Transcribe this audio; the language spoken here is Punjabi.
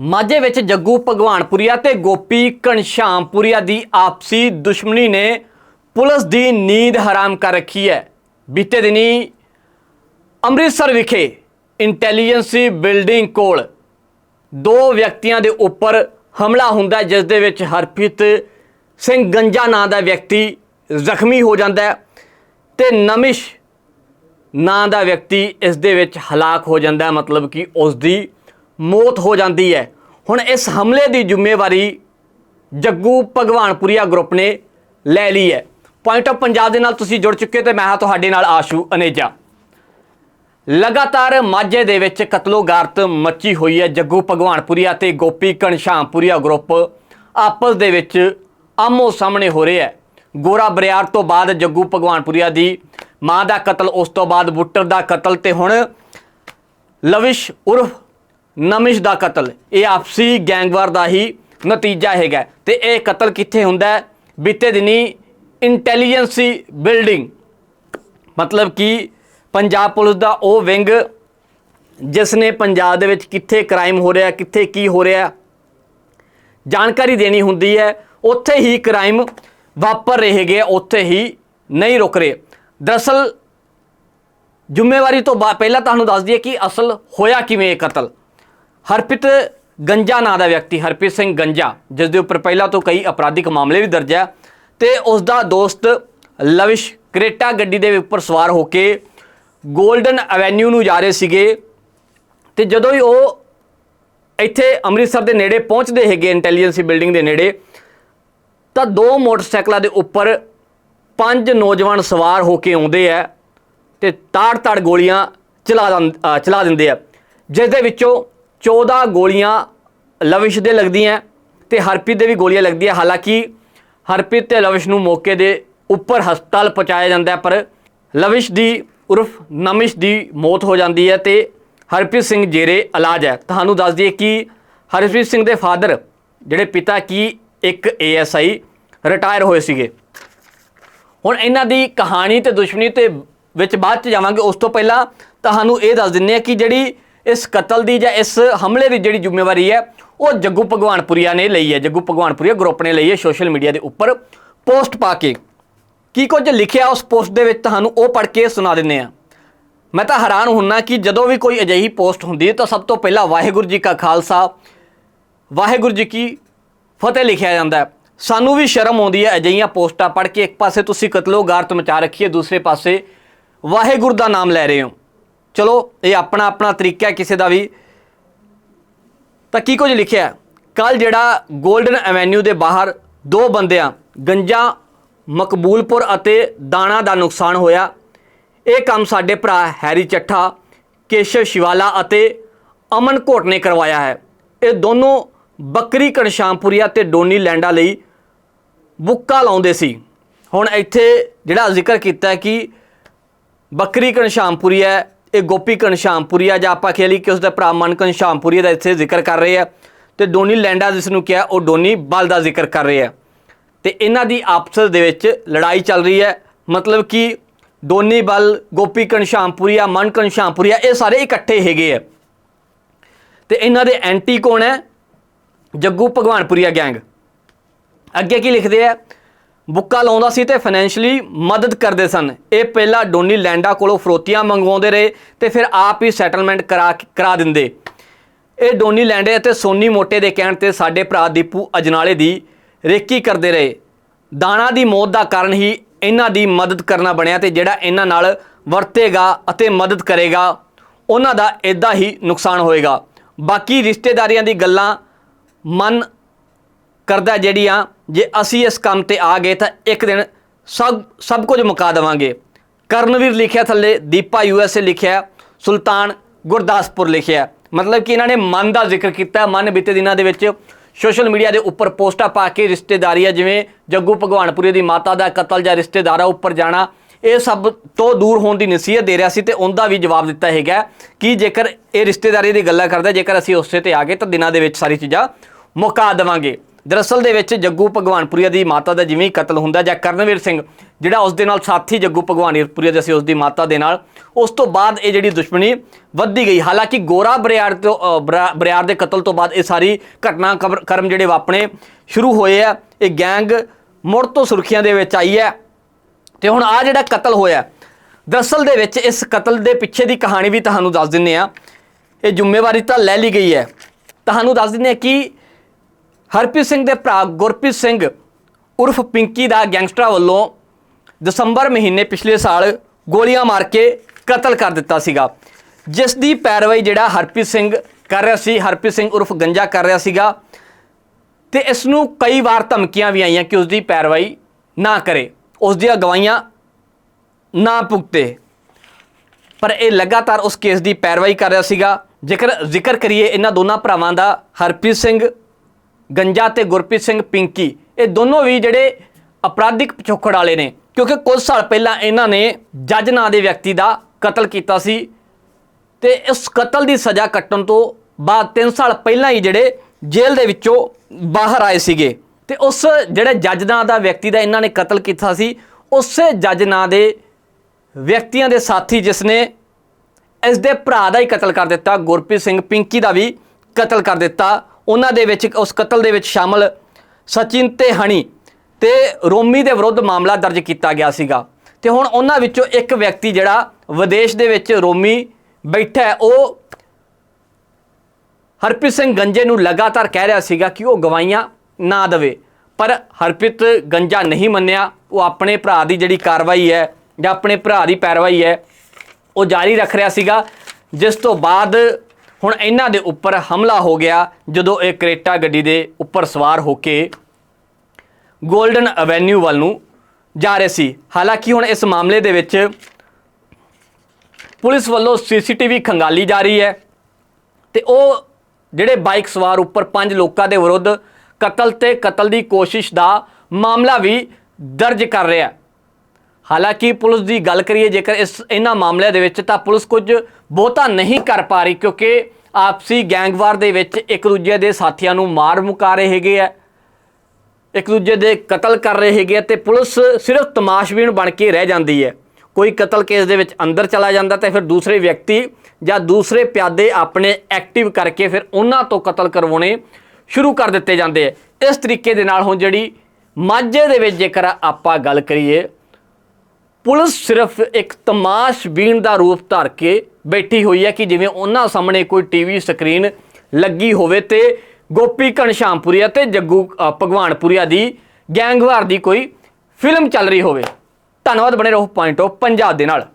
ਮਾਝੇ ਵਿੱਚ ਜੱਗੂ ਭਗਵਾਨਪੁਰੀਆ ਤੇ ਗੋਪੀ ਘਣਸ਼ਾਮਪੁਰੀਆ ਦੀ ਆਪਸੀ ਦੁਸ਼ਮਣੀ ਨੇ ਪੁਲਿਸ ਦੀ ਨੀਂਦ ਹਰਾਮ ਕਰ ਰੱਖੀ ਹੈ। ਬੀਤੇ ਦਿਨੀ ਅੰਮ੍ਰਿਤਸਰ ਵਿਖੇ ਇੰਟੈਲੀਜੈਂਸੀ ਬਿਲਡਿੰਗ ਕੋਲ ਦੋ ਵਿਅਕਤੀਆਂ ਦੇ ਉੱਪਰ ਹਮਲਾ ਹੁੰਦਾ ਜਿਸ ਦੇ ਵਿੱਚ ਹਰਪ੍ਰੀਤ ਸਿੰਘ ਗੰਜਾ ਨਾਂ ਦਾ ਵਿਅਕਤੀ ਜ਼ਖਮੀ ਹੋ ਜਾਂਦਾ ਹੈ ਤੇ ਨਮਿਸ਼ ਨਾਂ ਦਾ ਵਿਅਕਤੀ ਇਸ ਦੇ ਵਿੱਚ ਹਲਾਕ ਹੋ ਜਾਂਦਾ ਮਤਲਬ ਕਿ ਉਸ ਦੀ ਮੌਤ ਹੋ ਜਾਂਦੀ ਹੈ। ਹੁਣ ਇਸ ਹਮਲੇ ਦੀ ਜ਼ਿੰਮੇਵਾਰੀ ਜੱਗੂ ਭਗਵਾਨਪੁਰੀਆ ਗਰੁੱਪ ਨੇ ਲੈ ਲਈ ਹੈ। ਪੁਆਇੰਟ ਆਫ ਪੰਜਾਬ ਦੇ ਨਾਲ ਤੁਸੀਂ ਜੁੜ ਚੁੱਕੇ ਤੇ ਮੈਂ ਹਾਂ ਤੁਹਾਡੇ ਨਾਲ ਆਸ਼ੂ ਅਨੇਜਾ। ਲਗਾਤਾਰ ਮਾਝੇ ਦੇ ਵਿੱਚ ਕਤਲੋਗਾਰਤ ਮੱਚੀ ਹੋਈ ਹੈ ਜੱਗੂ ਭਗਵਾਨਪੁਰੀਆ ਤੇ ਗੋਪੀ ਘਣਸ਼ਾਮਪੁਰੀਆ ਗਰੁੱਪ। ਆਪਸ ਦੇ ਵਿੱਚ ਆਮੋ ਸਾਹਮਣੇ ਹੋ ਰਿਹਾ ਹੈ। ਗੋਰਾ ਬਰਿਆਰ ਤੋਂ ਬਾਅਦ ਜੱਗੂ ਭਗਵਾਨਪੁਰੀਆ ਦੀ ਮਾਂ ਦਾ ਕਤਲ, ਉਸ ਤੋਂ ਬਾਅਦ ਬੁੱਟਰ ਦਾ ਕਤਲ ਤੇ ਹੁਣ ਲਵਿਸ਼ ਉਰਫ ਨਮਿਸ਼ ਦਾ ਕਤਲ। ਇਹ ਆਪਸੀ ਗੈਂਗਵਾਰ ਦਾ ਹੀ ਨਤੀਜਾ ਹੈਗਾ ਤੇ ਇਹ ਕਤਲ ਕਿੱਥੇ ਹੁੰਦਾ ਬੀਤੇ ਦਿਨੀ ਇੰਟੈਲੀਜੈਂਸੀ ਬਿਲਡਿੰਗ। ਮਤਲਬ ਕਿ ਪੰਜਾਬ ਪੁਲਿਸ ਦਾ ਉਹ ਵਿੰਗ, ਜਿਸ ਨੇ ਪੰਜਾਬ ਦੇ ਵਿੱਚ ਕਿੱਥੇ ਕ੍ਰਾਈਮ ਹੋ ਰਿਹਾ, ਕਿੱਥੇ ਕੀ ਹੋ ਰਿਹਾ, ਜਾਣਕਾਰੀ ਦੇਣੀ ਹੁੰਦੀ ਹੈ। ਉੱਥੇ ਹੀ ਕ੍ਰਾਈਮ ਵਾਪਰ ਰਹੇ ਹੈਗੇ ਉੱਥੇ ਹੀ ਨਹੀਂ ਰੁਕ ਰਹੇ। ਦਰਅਸਲ, ਜ਼ਿੰਮੇਵਾਰੀ ਤੋਂ ਬਾ- ਪਹਿਲਾਂ ਤੁਹਾਨੂੰ ਦੱਸ ਦਈਏ ਕਿ ਅਸਲ ਹੋਇਆ ਕਿਵੇਂ ਇਹ ਕਤਲ। ਹਰਪ੍ਰੀਤ ਗੰਜਾ ਨਾਂ ਦਾ ਵਿਅਕਤੀ, ਹਰਪ੍ਰੀਤ ਸਿੰਘ ਗੰਜਾ ਜਿਸ ਦੇ ਉੱਪਰ ਪਹਿਲਾਂ ਤੋਂ ਕਈ ਅਪਰਾਧਿਕ ਮਾਮਲੇ ਵੀ ਦਰਜ ਹੈ ਤੇ ਉਸ ਦਾ ਦੋਸਤ ਲਵਿਸ਼ ਕਰੇਟਾ ਗੱਡੀ ਦੇ ਉੱਪਰ ਸਵਾਰ ਹੋ ਕੇ 골ਡਨ ਐਵੇਨਿਊ ਨੂੰ ਜਾ ਰਹੇ ਸੀਗੇ ਤੇ ਜਦੋਂ ਹੀ ਉਹ ਇੱਥੇ ਅੰਮ੍ਰਿਤਸਰ ਦੇ ਨੇੜੇ ਪਹੁੰਚਦੇ ਹੈਗੇ, ਇੰਟੈਲੀਜੈਂਸੀ ਬਿਲਡਿੰਗ ਦੇ ਨੇੜੇ, ਤਾਂ ਦੋ ਮੋਟਰਸਾਈਕਲਾਂ ਦੇ ਉੱਪਰ ਪੰਜ ਨੌਜਵਾਨ ਸਵਾਰ ਹੋ ਕੇ ਆਉਂਦੇ ਆ ਤੇ ਤਾੜ-ਤਾੜ ਗੋਲੀਆਂ ਚਲਾ ਦੰ- ਚਲਾ ਦਿੰਦੇ ਆ ਜਿਸ ਦੇ ਵਿੱਚੋਂ 14 ਗੋਲੀਆਂ ਲਵਿਸ਼ ਦੇ ਲੱਗਦੀਆਂ ਤੇ ਹਰਪ੍ਰੀਤ ਦੇ ਵੀ ਗੋਲੀਆਂ ਲੱਗਦੀਆਂ ਹਾਲਾਂਕਿ ਹਰਪ੍ਰੀਤ ਤੇ ਲਵਿਸ਼ ਨੂੰ ਮੌਕੇ ਦੇ ਉੱਪਰ ਹਸਪਤਾਲ ਪਹੁੰਚਾਇਆ ਜਾਂਦਾ ਪਰ ਲਵਿਸ਼ ਦੀ ਉਰਫ ਨਮਿਸ਼ ਦੀ ਮੌਤ ਹੋ ਜਾਂਦੀ ਹੈ ਤੇ ਹਰਪ੍ਰੀਤ ਸਿੰਘ ਜੇਰੇ ਇਲਾਜ ਹੈ। ਤੁਹਾਨੂੰ ਦੱਸ ਦਈਏ ਕਿ ਹਰਪ੍ਰੀਤ ਸਿੰਘ ਦੇ ਫਾਦਰ ਜਿਹੜੇ ਪਿਤਾ ਕੀ ਇੱਕ ਏਐਸਆਈ ਰਿਟਾਇਰ ਹੋਏ ਸੀਗੇ। ਹੁਣ ਇਹਨਾਂ ਦੀ ਕਹਾਣੀ ਤੇ ਦੁਸ਼ਮਣੀ ਤੇ ਵਿੱਚ ਬਾਅਦ ਚ ਜਾਵਾਂਗੇ। ਉਸ ਤੋਂ ਪਹਿਲਾਂ ਤੁਹਾਨੂੰ ਇਹ ਦੱਸ ਦਿੰਨੇ ਆ ਕਿ ਜਿਹੜੀ ਇਸ ਕਤਲ ਦੀ ਜਾਂ ਇਸ ਹਮਲੇ ਦੀ ਜਿਹੜੀ ਜ਼ਿੰਮੇਵਾਰੀ ਹੈ, ਉਹ ਜੱਗੂ ਭਗਵਾਨਪੁਰੀਆ ਨੇ ਲਈ ਹੈ। ਜੱਗੂ ਭਗਵਾਨਪੁਰੀਆ ਗਰੁੱਪ ਨੇ ਲਈ ਹੈ ਸੋਸ਼ਲ ਮੀਡੀਆ ਦੇ ਉੱਪਰ ਪੋਸਟ ਪਾ ਕੇ। ਕੀ ਕੁਝ ਲਿਖਿਆ ਉਸ ਪੋਸਟ ਦੇ ਵਿੱਚ ਤੁਹਾਨੂੰ ਉਹ ਪੜ੍ਹ ਕੇ ਸੁਣਾ ਦਿੰਨੇ ਆ ਮੈਂ ਤਾਂ ਹੈਰਾਨ ਹੁੰਨਾ ਕਿ ਜਦੋਂ ਵੀ ਕੋਈ ਅਜਿਹੀ ਪੋਸਟ ਹੁੰਦੀ ਹੈ ਤਾਂ ਸਭ ਤੋਂ ਪਹਿਲਾਂ ਵਾਹਿਗੁਰੂ ਜੀ ਕਾ ਖਾਲਸਾ, ਵਾਹਿਗੁਰੂ ਜੀ ਕੀ ਫਤਿਹ ਲਿਖਿਆ ਜਾਂਦਾ ਹੈ। ਸਾਨੂੰ ਵੀ ਸ਼ਰਮ ਆਉਂਦੀ ਹੈ ਅਜਿਹੀਆਂ ਪੋਸਟਾਂ ਪੜ੍ਹ ਕੇ, ਇੱਕ ਪਾਸੇ ਤੁਸੀਂ ਕਤਲੋ ਗਾਰਤ ਮਚਾ ਰੱਖੀ ਹੈ, ਦੂਸਰੇ ਪਾਸੇ ਵਾਹਿਗੁਰੂ ਦਾ ਨਾਮ ਲੈ ਰਹੇ ਹੋ। ਚਲੋ, ਇਹ ਆਪਣਾ ਆਪਣਾ ਤਰੀਕਾ ਹੈ ਕਿਸੇ ਦਾ ਵੀ। ਤਾਂ ਕੀ ਕੁਝ ਲਿਖਿਆ ਕੱਲ ਜਿਹੜਾ 골ਡਨ ਐਵੇਨਿਊ ਦੇ ਬਾਹਰ ਦੋ ਬੰਦਿਆਂ, ਗੰਜਾ, ਮਕਬੂਲਪੁਰ ਅਤੇ ਦਾਣਾ ਦਾ ਨੁਕਸਾਨ ਹੋਇਆ। ਇਹ ਕੰਮ ਸਾਡੇ ਭਰਾ ਹੈਰੀ ਚੱਠਾ, ਕੇਸ਼ਵ ਸ਼ਿਵਾਲਾ ਅਤੇ ਅਮਨ ਘੋਟ ਨੇ ਕਰਵਾਇਆ ਹੈ। ਇਹ ਦੋਨੋਂ ਬੱਕਰੀ ਕਣਸ਼ਾਮਪੁਰੀਆ ਤੇ ਡੋਨੀ ਲੈਂਡਾ ਲਈ ਬੁੱਕਾ ਲਾਉਂਦੇ ਸੀ। ਹੁਣ ਇੱਥੇ ਜਿਹੜਾ ਜ਼ਿਕਰ ਕੀਤਾ ਕਿ ਬੱਕਰੀ ਘਣਸ਼ਾਮਪੁਰੀ ਹੈ ਇਹ ਗੋਪੀ ਘਣਸ਼ਾਮਪੁਰੀ ਜਾਂ ਆਪਾਂ ਕਹਿ ਲਈ ਕਿ ਉਸ ਦਾ ਭਰਾ ਮਨ ਘਣਸ਼ਾਮਪੁਰੀ ਦਾ ਇੱਥੇ ਜ਼ਿਕਰ ਕਰ ਰਹੇ ਆ। ਤੇ ਡੋਨੀ ਲੈਂਡਾ ਜਿਸ ਨੂੰ ਕਿਹਾ, ਉਹ ਡੋਨੀ ਬਲ ਦਾ ਜ਼ਿਕਰ ਕਰ ਰਹੇ ਆ। ਤੇ ਇਹਨਾਂ ਦੀ ਆਪਸ ਦੇ ਵਿੱਚ ਲੜਾਈ ਚੱਲ ਰਹੀ ਹੈ। ਮਤਲਬ ਕਿ ਡੋਨੀ ਬਲ, ਗੋਪੀ ਘਣਸ਼ਾਮਪੁਰੀਆ ਮਨ ਘਣਸ਼ਾਮਪੁਰੀਆ ਇਹ ਸਾਰੇ ਇਕੱਠੇ ਹੈਗੇ ਆ। ਤੇ ਇਹਨਾਂ ਦੇ ਐਂਟੀ ਕੌਣ ਹੈ? ਜੱਗੂ ਭਗਵਾਨਪੁਰੀਆ ਗੈਂਗ ਅੱਗੇ ਕੀ ਲਿਖਦੇ ਆ? ਬੁੱਕਾ ਲਾਉਂਦਾ ਸੀ ਤੇ ਫਾਈਨੈਂਸ਼ਲੀ ਮਦਦ ਕਰਦੇ ਸਨ। ਇਹ ਪਹਿਲਾਂ ਡੋਨੀ ਲੈਂਡਾ ਕੋਲੋਂ ਫਰੋਤੀਆਂ ਮੰਗਵਾਉਂਦੇ ਰਹੇ ਤੇ ਫਿਰ ਆਪ ਹੀ ਸੈਟਲਮੈਂਟ ਕਰਾ ਕਰਾ ਦਿੰਦੇ। ਇਹ ਡੋਨੀ ਲੈਂਡੇ ਅਤੇ ਸੋਨੀ ਮੋਟੇ ਦੇ ਕਹਿਣ ਤੇ ਸਾਡੇ ਭਰਾ ਦੀਪੂ ਅਜਨਾਲੇ ਦੀ ਰੇਕੀ ਕਰਦੇ ਰਹੇ। ਦਾਣਾ ਦੀ ਮੌਤ ਦਾ ਕਾਰਨ ਹੀ ਇਹਨਾਂ ਦੀ ਮਦਦ ਕਰਨਾ ਬਣਿਆ ਤੇ ਜਿਹੜਾ ਇਹਨਾਂ ਨਾਲ ਵਰਤੇਗਾ ਅਤੇ ਮਦਦ ਕਰੇਗਾ, ਉਹਨਾਂ ਦਾ ਇਦਾਂ ਹੀ ਨੁਕਸਾਨ ਹੋਏਗਾ। ਬਾਕੀ ਰਿਸ਼ਤੇਦਾਰੀਆਂ ਦੀ ਗੱਲਾਂ ਮਨ ਕਰਦਾ ਜਿਹੜੀਆਂ ਜੇ ਅਸੀਂ ਇਸ ਕੰਮ ਤੇ ਆ ਗਏ ਤਾਂ ਇੱਕ ਦਿਨ ਸਭ ਸਭ ਕੁਝ ਮੁਕਾ ਦੇਵਾਂਗੇ। ਕਰਨਵੀਰ ਲਿਖਿਆ ਥੱਲੇ, ਦੀਪਾ ਯੂਐਸਏ ਲਿਖਿਆ, ਸੁਲਤਾਨ ਗੁਰਦਾਸਪੁਰ ਲਿਖਿਆ। ਮਤਲਬ ਕਿ ਇਹਨਾਂ ਨੇ ਮਨ ਦਾ ਜ਼ਿਕਰ ਕੀਤਾ, ਮਨ ਬੀਤੇ ਦਿਨਾਂ ਦੇ ਵਿੱਚ ਸੋਸ਼ਲ ਮੀਡੀਆ ਦੇ ਉੱਪਰ ਪੋਸਟਾਂ ਪਾ ਕੇ ਰਿਸ਼ਤੇਦਾਰੀਆਂ, ਜਿਵੇਂ ਜੱਗੂ ਭਗਵਾਨਪੁਰੀ ਦੀ ਮਾਤਾ ਦਾ ਕਤਲ ਜਾਂ ਰਿਸ਼ਤੇਦਾਰਾਂ ਉੱਪਰ ਜਾਣਾ, ਇਹ ਸਭ ਤੋਂ ਦੂਰ ਹੋਣ ਦੀ ਨਸੀਹਤ ਦੇ ਰਿਹਾ ਸੀ ਤੇ ਉਹਦਾ ਵੀ ਜਵਾਬ ਦਿੱਤਾ ਹੈਗਾ ਕਿ ਜੇਕਰ ਇਹ ਰਿਸ਼ਤੇਦਾਰੀ ਦੀ ਗੱਲਾਂ ਕਰਦਾ, ਜੇਕਰ ਅਸੀਂ ਉਸੇ ਤੇ ਆ ਗਏ ਤਾਂ ਦਿਨਾਂ ਦੇ ਵਿੱਚ ਸਾਰੀ ਚੀਜ਼ਾਂ ਮੁਕਾ ਦੇਵਾਂਗੇ। ਦਰਅਸਲ ਦੇ ਵਿੱਚ ਜੱਗੂ ਭਗਵਾਨਪੁਰੀਆ ਦੀ ਮਾਤਾ ਦਾ ਜਿਵੇਂ ਹੀ ਕਤਲ ਹੁੰਦਾ ਜਾਂ ਕਰਨਵੀਰ ਸਿੰਘ, ਜਿਹੜਾ ਉਸ ਦੇ ਨਾਲ ਸਾਥੀ ਜੱਗੂ ਭਗਵਾਨਪੁਰੀਆ ਦੇ ਸੀ, ਉਸ ਦੀ ਮਾਤਾ ਦੇ ਨਾਲ, ਉਸ ਤੋਂ ਬਾਅਦ ਇਹ ਜਿਹੜੀ ਦੁਸ਼ਮਣੀ ਵੱਧਦੀ ਗਈ। ਹਾਲਾਂਕਿ ਗੋਰਾ ਬਰਿਆਰ ਤੋਂ ਬਰਾ- ਬਰਿਆਰ ਦੇ ਕਤਲ ਤੋਂ ਬਾਅਦ ਇਹ ਸਾਰੀ ਘਟਨਾ ਕਬਰ- ਕਰਮ ਜਿਹੜੇ ਵਾਪਣੇ ਸ਼ੁਰੂ ਹੋਏ ਆ। ਇਹ ਗੈਂਗ ਮੁੜ ਤੋਂ ਸੁਰਖੀਆਂ ਦੇ ਵਿੱਚ ਆਈ ਹੈ ਤੇ ਹੁਣ ਆ ਜਿਹੜਾ ਕਤਲ ਹੋਇਆ, ਦਰਅਸਲ ਦੇ ਵਿੱਚ ਇਸ ਕਤਲ ਦੇ ਪਿੱਛੇ ਦੀ ਕਹਾਣੀ ਵੀ ਤੁਹਾਨੂੰ ਦੱਸ ਦਿੰਨੇ ਆ। ਇਹ ਜ਼ਿੰਮੇਵਾਰੀ ਤਾਂ ਲੈ ਲਈ ਗਈ ਹੈ। ਤੁਹਾਨੂੰ ਦੱਸ ਦਿੰਨੇ ਆ ਕਿ ਹਰਪ੍ਰੀਤ ਸਿੰਘ ਦੇ ਭਰਾ ਗੁਰਪ੍ਰੀਤ ਸਿੰਘ ਉਰਫ ਪਿੰਕੀ ਦਾ ਗੈਂਗਸਟਰਾਂ ਵੱਲੋਂ ਦਸੰਬਰ ਮਹੀਨੇ ਪਿਛਲੇ ਸਾਲ ਗੋਲੀਆਂ ਮਾਰ ਕੇ ਕਤਲ ਕਰ ਦਿੱਤਾ ਸੀਗਾ। ਜਿਸ ਦੀ ਪੈਰਵਾਈ ਜਿਹੜਾ ਹਰਪ੍ਰੀਤ ਸਿੰਘ ਕਰ ਰਿਹਾ ਸੀ, ਹਰਪ੍ਰੀਤ ਸਿੰਘ ਉਰਫ ਗੰਜਾ ਕਰ ਰਿਹਾ ਸੀਗਾ ਤੇ ਇਸ ਨੂੰ ਕਈ ਵਾਰ ਧਮਕੀਆਂ ਵੀ ਆਈਆਂ ਕਿ ਉਸ ਦੀ ਪੈਰਵਾਈ ਨਾ ਕਰੇ, ਉਸ ਦੀਆਂ ਗਵਾਹੀਆਂ ਨਾ ਭੁਗਤੇ। ਪਰ ਇਹ ਲਗਾਤਾਰ ਉਸ ਕੇਸ ਦੀ ਪੈਰਵਾਈ ਕਰ ਰਿਹਾ ਸੀਗਾ। ਜੇਕਰ ਜ਼ਿਕਰ ਕਰੀਏ, ਇਹਨਾਂ ਦੋਨਾਂ ਭਰਾਵਾਂ ਦਾ ਹਰਪ੍ਰੀਤ ਸਿੰਘ ਗੰਜਾ ਤੇ ਗੁਰਪ੍ਰੀਤ ਸਿੰਘ ਪਿੰਕੀ, ਇਹ ਦੋਨੋਂ ਵੀ ਜਿਹੜੇ ਅਪਰਾਧਿਕ ਪਿਛੋਕੜ ਵਾਲੇ ਨੇ, ਕਿਉਂਕਿ ਕੁਝ ਸਾਲ ਪਹਿਲਾਂ ਇਹਨਾਂ ਨੇ ਜੱਜ ਨਾਂ ਦੇ ਵਿਅਕਤੀ ਦਾ ਕਤਲ ਕੀਤਾ ਸੀ ਤੇ ਇਸ ਕਤਲ ਦੀ ਸਜ਼ਾ ਕੱਟਣ ਤੋਂ ਬਾਅਦ 3 ਸਾਲ ਪਹਿਲਾਂ ਹੀ ਜਿਹੜੇ ਜੇਲ੍ਹ ਦੇ ਵਿੱਚੋਂ ਬਾਹਰ ਆਏ ਸੀਗੇ ਤੇ ਉਸ ਜਿਹੜੇ ਜੱਜ ਨਾਂ ਦਾ ਵਿਅਕਤੀ ਦਾ ਇਹਨਾਂ ਨੇ ਕਤਲ ਕੀਤਾ ਸੀ, ਉਸੇ ਜੱਜ ਨਾਂ ਦੇ ਵਿਅਕਤੀਆਂ ਦੇ ਸਾਥੀ ਜਿਸ ਨੇ ਇਸ ਦੇ ਭਰਾ ਦਾ ਹੀ ਕਤਲ ਕਰ ਦਿੱਤਾ, ਗੁਰਪ੍ਰੀਤ ਸਿੰਘ ਪਿੰਕੀ ਦਾ ਵੀ ਕਤਲ ਕਰ ਦਿੱਤਾ। ਉਹਨਾਂ ਦੇ ਵਿੱਚ, ਉਸ ਕਤਲ ਦੇ ਵਿੱਚ ਸ਼ਾਮਲ ਸਚਿਨ ਤੇ ਹਣੀ ਤੇ ਰੋਮੀ ਦੇ ਵਿਰੁੱਧ ਮਾਮਲਾ ਦਰਜ ਕੀਤਾ ਗਿਆ ਸੀਗਾ। ਤੇ ਹੁਣ ਉਹਨਾਂ ਵਿੱਚੋਂ ਇੱਕ ਵਿਅਕਤੀ ਜਿਹੜਾ ਵਿਦੇਸ਼ ਦੇ ਵਿੱਚ ਰੋਮੀ ਬੈਠਾ ਹੈ, ਉਹ ਹਰਪ੍ਰੀਤ ਸਿੰਘ ਗੰਜੇ ਨੂੰ ਲਗਾਤਾਰ ਕਹਿ ਰਿਹਾ ਸੀਗਾ ਕਿ ਉਹ ਗਵਾਈਆਂ ਨਾ ਦੇਵੇ। ਪਰ ਹਰਪ੍ਰੀਤ ਗੰਜਾ ਨਹੀਂ ਮੰਨਿਆ। ਉਹ ਆਪਣੇ ਭਰਾ ਦੀ ਜਿਹੜੀ ਕਾਰਵਾਈ ਹੈ ਜਾਂ ਆਪਣੇ ਭਰਾ ਦੀ ਪੈਰਵਾਈ ਹੈ, ਉਹ ਜਾਰੀ ਰੱਖ ਰਿਹਾ ਸੀਗਾ। ਜਿਸ ਤੋਂ ਬਾਅਦ ਹੁਣ ਇਹਨਾਂ ਦੇ ਉੱਪਰ ਹਮਲਾ ਹੋ ਗਿਆ ਜਦੋਂ ਇਹ ਕਰੇਟਾ ਗੱਡੀ ਦੇ ਉੱਪਰ ਸਵਾਰ ਹੋ ਕੇ 골ਡਨ ਐਵੇਨਿਊ ਵੱਲ ਨੂੰ ਜਾ ਰਹੇ ਸੀ। ਹਾਲਾਂਕਿ ਹੁਣ ਇਸ ਮਾਮਲੇ ਦੇ ਵਿੱਚ ਪੁਲਿਸ ਵੱਲੋਂ ਸੀਸੀਟੀਵੀ ਖੰਗਾਲੀ ਜਾ ਰਹੀ ਹੈ ਤੇ ਉਹ ਜਿਹੜੇ ਬਾਈਕ ਸਵਾਰ ਉੱਪਰ ਪੰਜ ਲੋਕਾਂ ਦੇ ਵਿਰੁੱਧ ਕਤਲ ਤੇ ਕਤਲ ਦੀ ਕੋਸ਼ਿਸ਼ ਦਾ ਮਾਮਲਾ ਵੀ ਦਰਜ ਕਰ ਰਿਹਾ ਹਾਲਾਂਕਿ ਪੁਲਿਸ ਦੀ ਗੱਲ ਕਰੀਏ, ਜੇਕਰ ਇਸ, ਇਹਨਾਂ ਮਾਮਲਿਆਂ ਦੇ ਵਿੱਚ ਤਾਂ ਪੁਲਿਸ ਕੁਝ ਬਹੁਤਾ ਨਹੀਂ ਕਰ ਪਾ ਰਹੀ, ਕਿਉਂਕਿ ਆਪਸੀ ਗੈਂਗਵਾਰ ਦੇ ਵਿੱਚ ਇੱਕ ਦੂਜੇ ਦੇ ਸਾਥੀਆਂ ਨੂੰ ਮਾਰ ਮੁਕਾ ਰਹੇ ਹੈਗੇ ਆ, ਇੱਕ ਦੂਜੇ ਦੇ ਕਤਲ ਕਰ ਰਹੇ ਹੈਗੇ ਆ ਤੇ ਪੁਲਿਸ ਸਿਰਫ ਤਮਾਸ਼ਬੀਨ ਬਣ ਕੇ ਰਹਿ ਜਾਂਦੀ ਹੈ। ਕੋਈ ਕਤਲ ਕੇਸ ਦੇ ਵਿੱਚ ਅੰਦਰ ਚਲਾ ਜਾਂਦਾ ਤੇ ਫਿਰ ਦੂਸਰੇ ਵਿਅਕਤੀ ਜਾਂ ਦੂਸਰੇ ਪਿਆਦੇ ਆਪਣੇ ਐਕਟਿਵ ਕਰਕੇ ਫਿਰ ਉਹਨਾਂ ਤੋਂ ਕਤਲ ਕਰਵਾਉਣੇ ਸ਼ੁਰੂ ਕਰ ਦਿੱਤੇ ਜਾਂਦੇ ਆ। ਇਸ ਤਰੀਕੇ ਦੇ ਨਾਲ ਹੁਣ ਜਿਹੜੀ ਮਾਝੇ ਦੇ ਵਿੱਚ ਜੇਕਰ ਆਪਾਂ ਗੱਲ ਕਰੀਏ ਪੁਲਿਸ ਸਿਰਫ ਇੱਕ ਤਮਾਸ਼ਬੀਨ ਦਾ ਰੂਪ ਧਾਰ ਕੇ ਬੈਠੀ ਹੋਈ ਹੈ ਕਿ ਜਿਵੇਂ ਉਹਨਾਂ ਸਾਹਮਣੇ ਕੋਈ ਟੀਵੀ ਸਕਰੀਨ ਲੱਗੀ ਹੋਵੇ ਤੇ ਗੋਪੀ ਘਣਸ਼ਾਮਪੁਰੀਆ ਤੇ ਜੱਗੂ ਭਗਵਾਨਪੁਰੀਆ ਦੀ ਗੈਂਗਵਾਰ ਦੀ ਕੋਈ ਫਿਲਮ ਚੱਲ ਰਹੀ ਹੋਵੇ। ਧੰਨਵਾਦ, ਬਣੇ ਰਹੋ ਪੁਆਇੰਟ ਆਫ ਪੰਜਾਬ ਦੇ ਨਾਲ।